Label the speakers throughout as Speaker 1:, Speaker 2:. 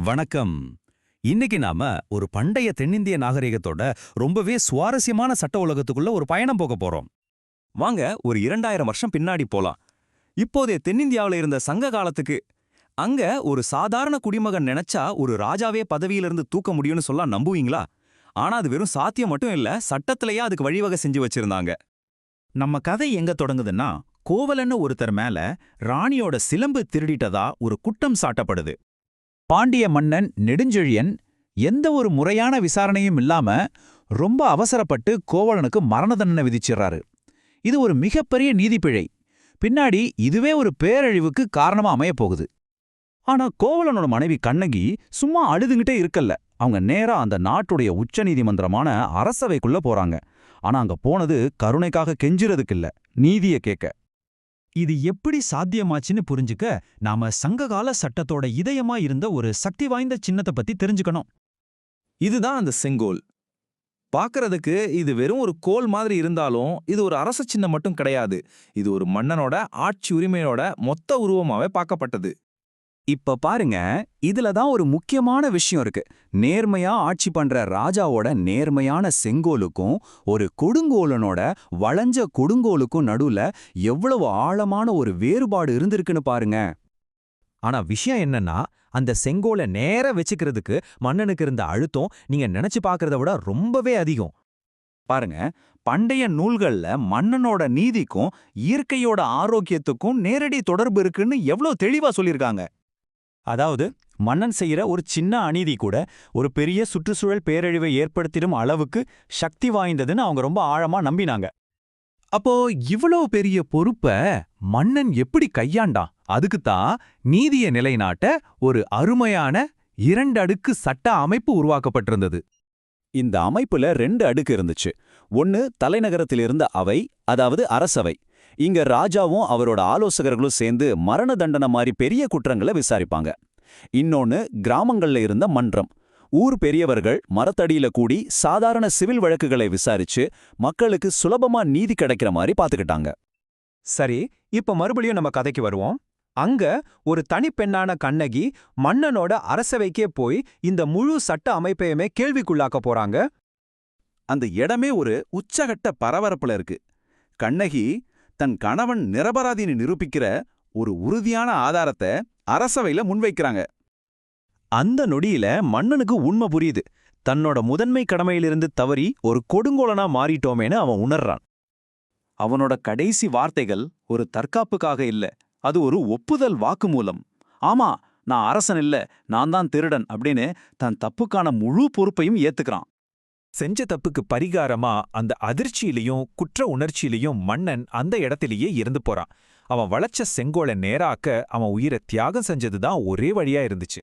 Speaker 1: வணக்கம். இன்னைக்கு நாம ஒரு பண்டைய தென்னிந்திய நாகரிகத்தோட ரொம்பவே சுவாரஸ்யமான சட்ட உலகத்துக்குள்ள ஒரு பயணம் போக போறோம்.
Speaker 2: வாங்க ஒரு இரண்டாயிரம் வருஷம் பின்னாடி போலாம். இப்போதைய தென்னிந்தியாவில் இருந்த சங்க காலத்துக்கு அங்க ஒரு சாதாரண குடிமகன் நினைச்சா ஒரு ராஜாவே பதவியிலிருந்து தூக்க முடியும்னு சொல்ல நம்புவீங்களா? ஆனா அது வெறும் சாத்தியம் மட்டும் இல்ல சட்டத்திலேயே அதுக்கு வழிவகை செஞ்சு வச்சிருந்தாங்க.
Speaker 3: நம்ம கதை எங்க தொடங்குதுன்னா கோவலன்னு ஒருத்தர் மேல ராணியோட சிலம்பு திருடிட்டதா ஒரு குற்றம் சாட்டப்படுது. பாண்டிய மன்னன் நெடுஞ்செழியன் எந்த ஒரு முறையான விசாரணையும் இல்லாம ரொம்ப அவசரப்பட்டு கோவலனுக்கு மரண தண்டனை விதிச்சிடுறாரு இது ஒரு மிகப்பெரிய நீதிப்பிழை. பின்னாடி இதுவே ஒரு பேரழிவுக்கு காரணமா அமையப் போகுது ஆனா கோவலனோட மனைவி கண்ணகி சும்மா அழுதுகிட்டே இருக்கல்ல. அவங்க நேரா அந்த நாட்டுடைய உச்ச நீதிமன்றமான அரசவைக்குள்ள போறாங்க. ஆனா அங்க போனது கருணைக்காக கெஞ்சுறதுக்கு இல்ல நீதிய கேட்க. இது எப்படி சாத்தியமாச்சுன்னு புரிஞ்சுக்க நாம சங்ககால சட்டத்தோட இதயமா இருந்த ஒரு சக்தி வாய்ந்த சின்னத்தை பத்தி தெரிஞ்சுக்கணும்.
Speaker 2: இதுதான் அந்த செங்கோல். பார்க்கறதுக்கு இது வெறும் ஒரு கோல் மாதிரி இருந்தாலும் இது ஒரு அரச சின்னம் மட்டும் கிடையாது. இது ஒரு மன்னனோட ஆட்சி உரிமையோட மொத்த உருவமாவே பார்க்கப்பட்டது.
Speaker 3: இப்ப பாருங்க இதுல தான் ஒரு முக்கியமான விஷயம் இருக்கு. நேர்மையா ஆட்சி பண்ற ராஜாவோட நேர்மையான செங்கோலுக்கும் ஒரு கொடுங்கோலனோட வளைஞ்ச கொடுங்கோலுக்கும் நடுவுல எவ்வளவு ஆழமான ஒரு வேறுபாடு இருந்திருக்குன்னு பாருங்க.
Speaker 4: ஆனா விஷயம் என்னன்னா அந்த செங்கோலை நேர வச்சுக்கிறதுக்கு மன்னனுக்கு இருந்த அழுத்தம் நீங்க நினைச்சு பாக்குறத விட ரொம்பவே அதிகம்.
Speaker 3: பாருங்க பண்டைய நூல்கள்ல மன்னனோட நீதிக்கும் இயற்கையோட ஆரோக்கியத்துக்கும் நேரடி தொடர்பு இருக்குன்னு எவ்வளோ தெளிவா சொல்லியிருக்காங்க. அதாவது மன்னன் செய்யற ஒரு சின்ன அநீதி கூட ஒரு பெரிய சுற்றுச்சூழல் பேரழிவை ஏற்படுத்திடும் அளவுக்கு சக்தி வாய்ந்ததுன்னு அவங்க ரொம்ப ஆழமா நம்பினாங்க. அப்போ இவ்வளோ பெரிய பொறுப்ப மன்னன் எப்படி கையாண்டான்? அதுக்குத்தான் நீதிய நிலைநாட்ட ஒரு அருமையான இரண்டு அடுக்கு சட்ட அமைப்பு உருவாக்கப்பட்டிருந்தது. இந்த அமைப்புல ரெண்டு அடுக்கு இருந்துச்சு. ஒன்னு தலைநகரத்திலிருந்த அவை அதாவது அரசவை. இங்க ராஜாவும் அவரோட ஆலோசகர்களும் சேர்ந்து மரண தண்டனை மாதிரி பெரிய குற்றங்களை விசாரிப்பாங்க. இன்னொன்னு கிராமங்கள்ல இருந்த மன்றம். ஊர் பெரியவர்கள் மரத்தடியில கூடி சாதாரண சிவில் வழக்குகளை விசாரிச்சு மக்களுக்கு சுலபமா நீதி கிடைக்கிற மாதிரி பாத்துக்கிட்டாங்க.
Speaker 4: சரி இப்ப மறுபடியும் நம்ம கதைக்கு வருவோம். அங்க ஒரு தனிப்பெண்ணான கண்ணகி மன்னனோட அரசவைக்கே போய் இந்த முழு சட்ட அமைப்பையுமே கேள்விக்குள்ளாக்க போறாங்க.
Speaker 3: அந்த இடமே ஒரு உச்சகட்ட பரபரப்புல இருக்கு. கண்ணகி தன் கணவன் நிரபராதின்னு நிரூபிக்கிற ஒரு உறுதியான ஆதாரத்தை அரசவையில முன்வைக்கிறாங்க. அந்த நொடியில மன்னனுக்கு உண்மை புரியுது. தன்னோட முதன்மை கடமையிலிருந்து தவறி ஒரு கொடுங்கோலனா மாறிட்டோமேன்னு அவன் உணர்றான். அவனோட கடைசி வார்த்தைகள் ஒரு தற்காப்புக்காக இல்ல. அது ஒரு ஒப்புதல் வாக்குமூலம். ஆமா நான் அரசன் இல்ல நான் தான் திருடன் அப்படின்னு தன் தப்புக்கான முழு பொறுப்பையும் ஏத்துக்கிறான்.
Speaker 4: செஞ்ச தப்புக்கு பரிகாரமா அந்த அதிர்ச்சியிலையும் குற்ற உணர்ச்சியிலையும் மன்னன் அந்த இடத்திலேயே இருந்து போறான். அவன் வளைச்ச செங்கோலை நேராக்க அவன் உயிரை தியாகம் செஞ்சதுதான் ஒரே வழியா இருந்துச்சு.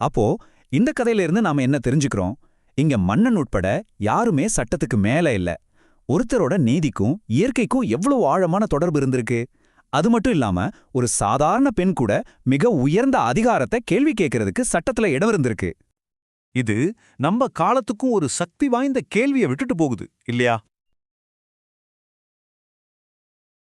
Speaker 3: அப்போ இந்த கதையில இருந்து நாம என்ன தெரிஞ்சுக்கிறோம்? இங்க மன்னன் உட்பட யாருமே சட்டத்துக்கு மேல இல்ல. ஒருத்தரோட நீதிக்கும் இயற்கைக்கும் எவ்வளவு ஆழமான தொடர்பு இருந்திருக்கு? அது மட்டும் இல்லாம ஒரு சாதாரண பெண் கூட மிக உயர்ந்த அதிகாரத்தை கேள்வி கேட்கறதுக்கு சட்டத்துல இடம் இருந்திருக்கு.
Speaker 4: இது நம்ம காலத்துக்கும் ஒரு சக்தி வாய்ந்த கேள்வியை விட்டுட்டு போகுது இல்லையா?